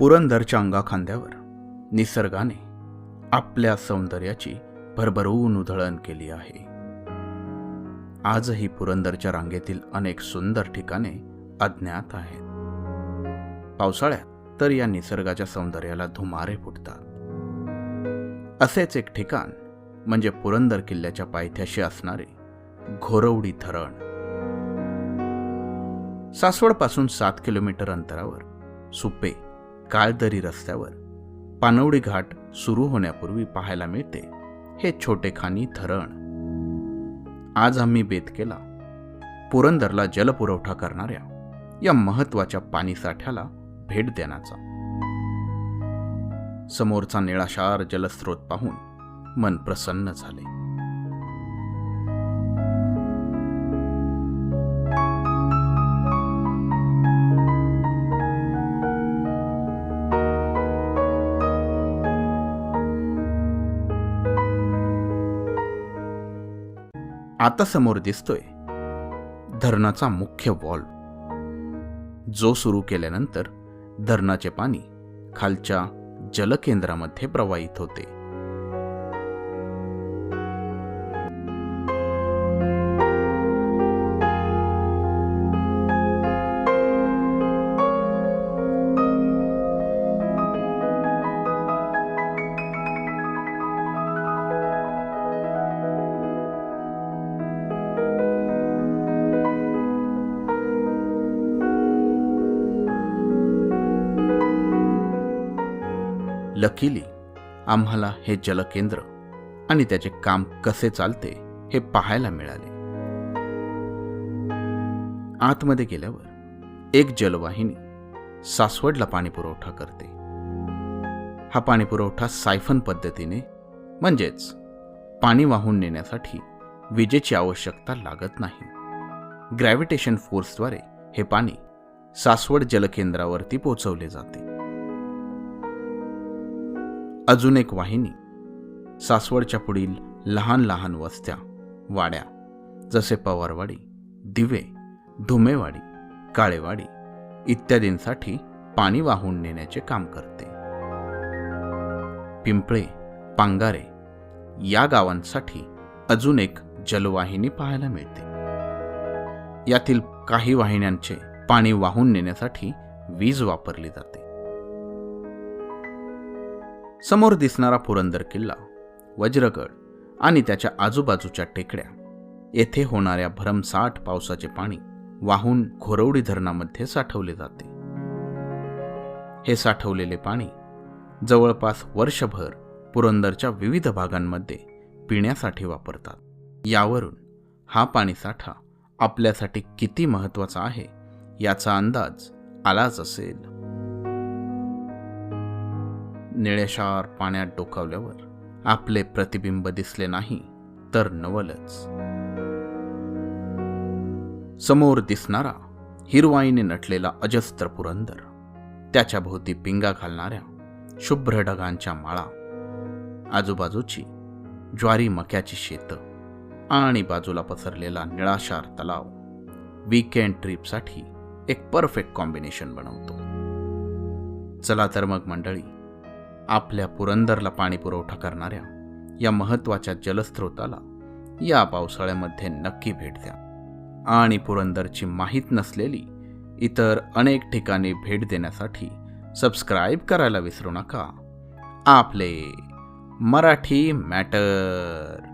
पुरंदरच्या अंगाखांद्यावर. निसर्गाने आपल्या सौंदर्याची भरभरून उधळण केली आहे. आजही पुरंदरच्या रांगेतील अनेक सुंदर ठिकाणे अज्ञात आहेत. पावसाळ्यात तर या निसर्गाच्या सौंदर्याला धुमारे फुटतात. असेच एक ठिकाण म्हणजे पुरंदर किल्ल्याच्या पायथ्याशी असणारे घोरवडी धरण. सासवडपासून सात किलोमीटर अंतरावर सुपे काळदरी रस्त्यावर पानवडी घाट सुरू होण्यापूर्वी पाहायला मिळते. हे छोटेखानी धरण. आज आम्ही बेत केला. पुरंदरला जलपुरवठा करणाऱ्या या महत्त्वाच्या पाणीसाठ्याला भेट देण्याचा. समोरचा निळाशार जलस्रोत पाहून मन प्रसन्न झाले. आता समोर दिसतोय. धरणाचा मुख्य वॉल्व जो सुरू केल्यानंतर धरणाचे पाणी खालच्या जलकेंद्रामध्ये प्रवाहित होते. लकीली आम्हाला हे जलकेंद्र आणि त्याचे काम कसे चालते हे पाहायला मिळाले. आतमध्ये गेल्यावर एक जलवाहिनी सासवडला पाणी पुरवठा करते. हा पाणी पुरवठा सायफन पद्धतीने म्हणजेच पाणी वाहून नेण्यासाठी विजेची आवश्यकता लागत नाही. ग्रॅव्हिटेशन फोर्सद्वारे हे पाणी सासवड जलकेंद्रावरती पोचवले जाते. अजून एक वाहिनी. सासवडच्या पुढील लहान लहान वस्त्या वाड्या जसे पवारवाडी दिवे धुमेवाडी काळेवाडी इत्यादींसाठी पाणी वाहून नेण्याचे काम करते. पिंपळे पांगारे या गावांसाठी अजून एक जलवाहिनी पाहायला मिळते. यातील काही वाहिन्यांचे पाणी वाहून नेण्यासाठी वीज वापरली जाते. समोर दिसणारा पुरंदर किल्ला वज्रगड आणि त्याच्या आजूबाजूच्या टेकड्या. येथे होणाऱ्या भरमसाठ पावसाचे पाणी वाहून घोरवडी धरणामध्ये साठवले जाते. हे साठवलेले पाणी जवळपास वर्षभर पुरंदरच्या विविध भागांमध्ये पिण्यासाठी वापरतात. यावरून हा पाणीसाठा आपल्यासाठी किती महत्त्वाचा आहे याचा अंदाज आलाच असेल. निळेशार पाण्यात डोकावल्यावर आपले प्रतिबिंब दिसले नाही तर नवलच. समोर दिसणारा हिरवाईने नटलेला अजस्त्र पुरंदर त्याच्या भोवती पिंगा घालणाऱ्या शुभ्र ढगांच्या माळा आजूबाजूची ज्वारी मक्याची शेतं आणि बाजूला पसरलेला निळाशार तलाव वीकेंड ट्रिपसाठी एक परफेक्ट कॉम्बिनेशन बनवतो. चला तर मग मंडळी आपल्या पुरंदरला पाणी पुरवठा करणाऱ्या या महत्त्वाच्या जलस्रोताला या पावसाळ्यामध्ये नक्की भेट द्या. आणि पुरंदरची माहीत नसलेली इतर अनेक ठिकाणी भेट देण्यासाठी सबस्क्राईब करायला विसरू नका. आपले मराठी मॅटर.